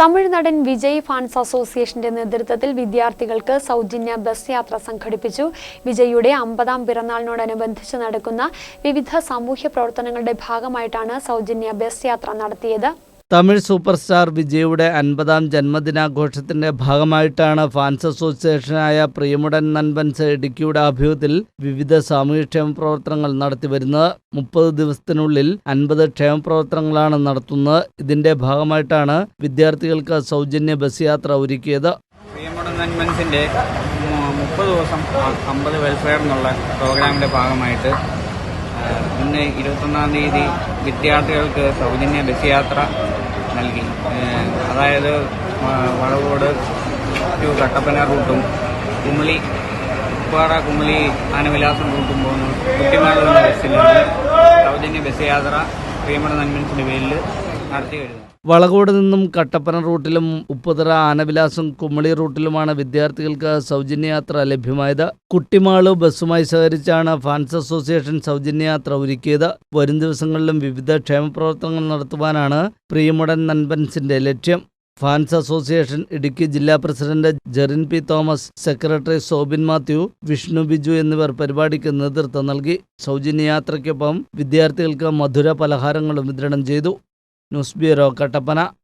തമിഴ്നാടൻ Vijay fans അസോസിയേഷന്റെ നേതൃത്വത്തിൽ വിദ്യാർത്ഥികൾക്ക് സൗജന്യ ബസ് യാത്ര സംഘടിപ്പിച്ചു. വിജയ്യുടെ അമ്പതാം പിറന്നാളിനോടനുബന്ധിച്ച് നടക്കുന്ന വിവിധ സാമൂഹ്യ പ്രവർത്തനങ്ങളുടെ ഭാഗമായിട്ടാണ് സൗജന്യ ബസ് യാത്ര നടത്തിയത്. തമിഴ് സൂപ്പർ സ്റ്റാർ വിജയുടെ അൻപതാം ജന്മദിനാഘോഷത്തിന്റെ ഭാഗമായിട്ടാണ് ഫാൻസ് അസോസിയേഷനായ പ്രിയമുടൻ നൻപൻസ് ഇടുക്കിയുടെ ആഭിമുഖ്യത്തിൽ വിവിധ സാമൂഹ്യക്ഷേമ പ്രവർത്തനങ്ങൾ നടത്തിവരുന്നത് മുപ്പത് ദിവസത്തിനുള്ളിൽ അൻപത് ക്ഷേമ പ്രവർത്തനങ്ങളാണ് നടത്തുന്നത്. ഇതിന്റെ ഭാഗമായിട്ടാണ് വിദ്യാർത്ഥികൾക്ക് സൗജന്യ ബസ് യാത്ര ഒരുക്കിയത്. നന്മൻസിന്റെ മുപ്പത് ദിവസം അമ്പത് വെൽഫെയർ എന്നുള്ള പ്രോഗ്രാമിന്റെ ഭാഗമായിട്ട് ഇന്ന് ഇരുപത്തൊന്നാം തീയതി വിദ്യാർത്ഥികൾക്ക് സൗജന്യ ബസ് യാത്ര നൽകി. അതായത് വളവോട് ടു കട്ടപ്പന റൂട്ടും കുമളി ഉപ്പാറ കുമളി ആനവിലാസം റൂട്ടും പോകുന്നു കുട്ടിമാട് എന്ന ബസ്സിലാണ്. സൗജന്യ ബസ് യാത്ര പ്രിയമണ നന്മൻസിന്റെ പേരിൽ നടത്തി വളകോട് നിന്നും കട്ടപ്പന റൂട്ടിലും ഉപ്പുതറ ആനവിലാസം കുമളി റൂട്ടിലുമാണ് വിദ്യാർത്ഥികൾക്ക് സൗജന്യയാത്ര ലഭ്യമായത്. കുട്ടിമാൾ ബസ്സുമായി സഹകരിച്ചാണ് ഫാൻസ് അസോസിയേഷൻ സൗജന്യയാത്ര ഒരുക്കിയത്. വരും ദിവസങ്ങളിലും വിവിധ ക്ഷേമപ്രവർത്തനങ്ങൾ നടത്തുവാനാണ് പ്രിയമുടൻ നൻപൻസിന്റെ ലക്ഷ്യം. ഫാൻസ് അസോസിയേഷൻ ഇടുക്കി ജില്ലാ president Jerin P Thomas secretary Sobin Mathew Vishnu Biju എന്നിവർ പരിപാടിക്ക് നേതൃത്വം നൽകി. സൗജന്യയാത്രയ്ക്കൊപ്പം വിദ്യാർത്ഥികൾക്ക് മധുര പലഹാരങ്ങളും വിതരണം ചെയ്തു. نصبر كتبنا